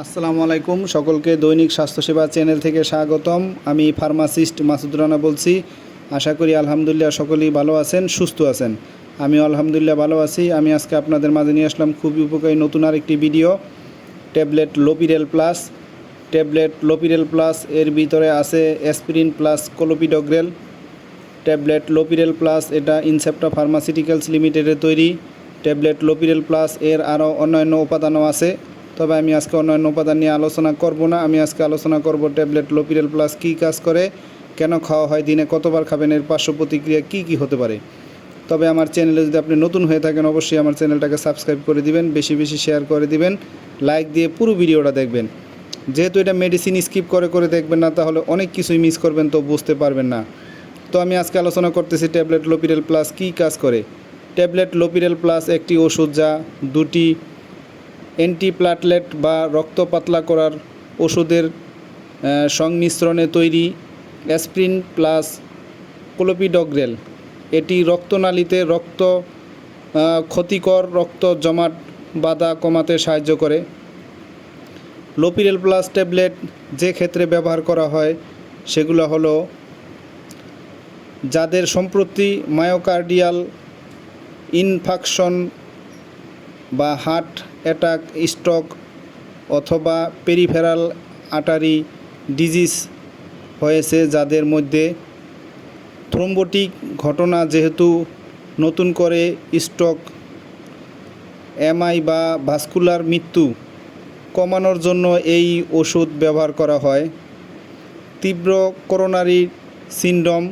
আসসালামু আলাইকুম, সকলকে দৈনিক স্বাস্থ্যসেবা চ্যানেল থেকে স্বাগতম। আমি ফার্মাসিস্ট মাসুদ রানা বলছি। আশা করি আলহামদুলিল্লাহ সকলেই ভালো আছেন, সুস্থ আছেন। আমি আলহামদুলিল্লাহ ভালো আছি। আমি আজকে আপনাদের মাঝে নিয়ে আসলাম খুবই উপকারী নতুন আর একটি video, tablet Lopirel plus. Tablet Lopirel plus, এর ভিতরে আছে aspirin plus clopidogrel. Tablet Lopirel plus, এটা ইনসেপ্টা ফার্মাসিউটিক্যালস লিমিটেডের তৈরি। ট্যাবলেট লোপিরেল প্লাস, এর আরও অন্যান্য উপাদানও আছে। তবে আমি আজকে অন্যান্য উপাদান নিয়ে আলোচনা করব না। আমি আজকে আলোচনা করব ট্যাবলেট লোপিরেল প্লাস কী কাজ করে, কেন খাওয়া হয়, দিনে কতবার খাবেন, এর পার্শ্ব প্রতিক্রিয়া কী কী হতে পারে। তবে আমার চ্যানেলে যদি আপনি নতুন হয়ে থাকেন, অবশ্যই আমার চ্যানেলটাকে সাবস্ক্রাইব করে দিবেন, বেশি বেশি শেয়ার করে দিবেন, লাইক দিয়ে পুরো ভিডিওটা দেখবেন। যেহেতু এটা মেডিসিন স্কিপ করে করে দেখবেন না, তাহলে অনেক কিছুই মিস করবেন, তো বুঝতে পারবেন না। তো আমি আজকে আলোচনা করতেছি ট্যাবলেট লোপিরেল প্লাস কী কাজ করে। ট্যাবলেট লোপিরেল প্লাস একটি ওষুধ যা দুটি অ্যান্টিপ্লাটলেট বা রক্ত পাতলা করার ওষুধের সংমিশ্রণে তৈরি অ্যাসপ্রিন প্লাস ক্লোপিডগ্রেল। এটি রক্তনালীতে রক্ত ক্ষতিকর রক্ত জমাট বাধা কমাতে সাহায্য করে। লোপিরেল প্লাস ট্যাবলেট যে ক্ষেত্রে ব্যবহার করা হয় সেগুলো হলো যাদের সম্প্রতি মায়োকার্ডিয়াল ইনফাকশন বা হার্ট অ্যাটাক, স্ট্রোক অথবা পেরিফেরাল আটারি ডিজিজ হয়েছে যাদের মধ্যে থ্রোম্বোটিক ঘটনা যেহেতু নতুন করে স্ট্রোক, এমআই বা ভাস্কুলার মৃত্যু কমানোর জন্য এই ওষুধ ব্যবহার করা হয়। তীব্র করোনারি সিনড্রোম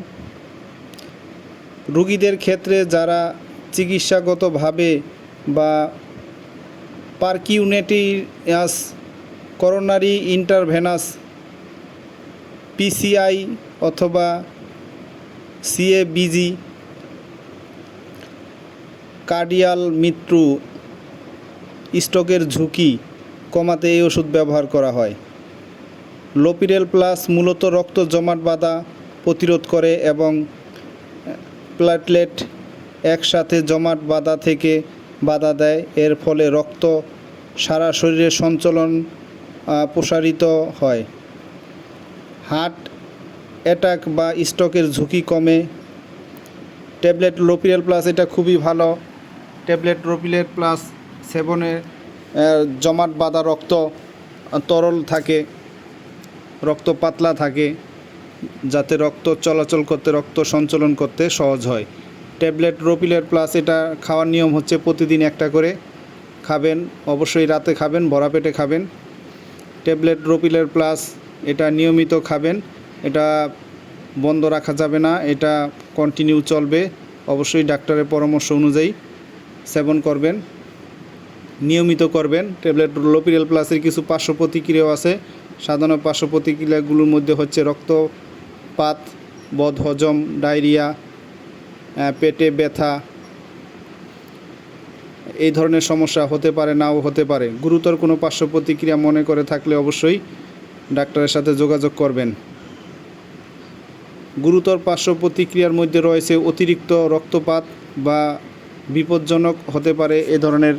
রোগীদের ক্ষেত্রে যারা চিকিৎসাগতভাবে বা পার্কিউনেটিয়াস করোনারি ইন্টারভেনাস, পিসিআই অথবা সিএবিজি, কার্ডিয়াল মৃত্যু, স্ট্রোকের ঝুঁকি কমাতে এই ওষুধ ব্যবহার করা হয়। লোপিরেল প্লাস মূলত রক্ত জমাট বাঁধা প্রতিরোধ করে এবং প্লাটলেট একসাথে জমাট বাঁধা থেকে বাধা দেয়। এর ফলে রক্ত সারা শরীরে সঞ্চলন প্রসারিত হয়। হার্ট অ্যাটাক বা স্ট্রোকের ঝুঁকি কমে। ট্যাবলেট লোপিরেল প্লাস এটা খুবই ভালো। ট্যাবলেট লোপিরেল প্লাস সেবনে জমাট বাঁধা রক্ত তরল থাকে, রক্ত পাতলা থাকে, যাতে রক্ত চলাচল করতে, রক্ত সঞ্চালন করতে সহজ হয়। ট্যাবলেট, রোপিলের প্লাস এটা খাওয়ার নিয়ম হচ্ছে প্রতিদিন একটা করে খাবেন, অবশ্যই রাতে খাবেন ভরা পেটে খাবেন। ট্যাবলেট, রোপিলের প্লাস এটা নিয়মিত খাবেন, এটা বন্ধ রাখা যাবে না, এটা কন্টিনিউ চলবে, অবশ্যই ডাক্তারের পরামর্শ অনুযায়ী সেবন করবেন, নিয়মিত করবেন। ট্যাবলেট লোপিরেল প্লাসের কিছু পার্শ্ব প্রতিক্রিয়াও আছে, সাধারণ পার্শ্ব প্রতিক্রিয়াগুলোর মধ্যে হচ্ছে রক্তপাত, বদহজম, ডায়রিয়া পেটে ব্যথা, এই ধরনের সমস্যা হতে পারে, নাও হতে পারে। গুরুতর কোনো পার্শ্ব প্রতিক্রিয়া মনে করে থাকলে অবশ্যই ডাক্তারের সাথে যোগাযোগ করবেন। গুরুতর পার্শ্ব প্রতিক্রিয়ার মধ্যে রয়েছে অতিরিক্ত রক্তপাত বা বিপজ্জনক হতে পারে, এ ধরনের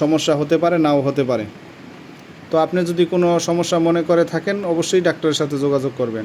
সমস্যা হতে পারে, নাও হতে পারে। তো আপনি যদি কোনো সমস্যা মনে করে থাকেন, অবশ্যই ডাক্তারের সাথে যোগাযোগ করবেন।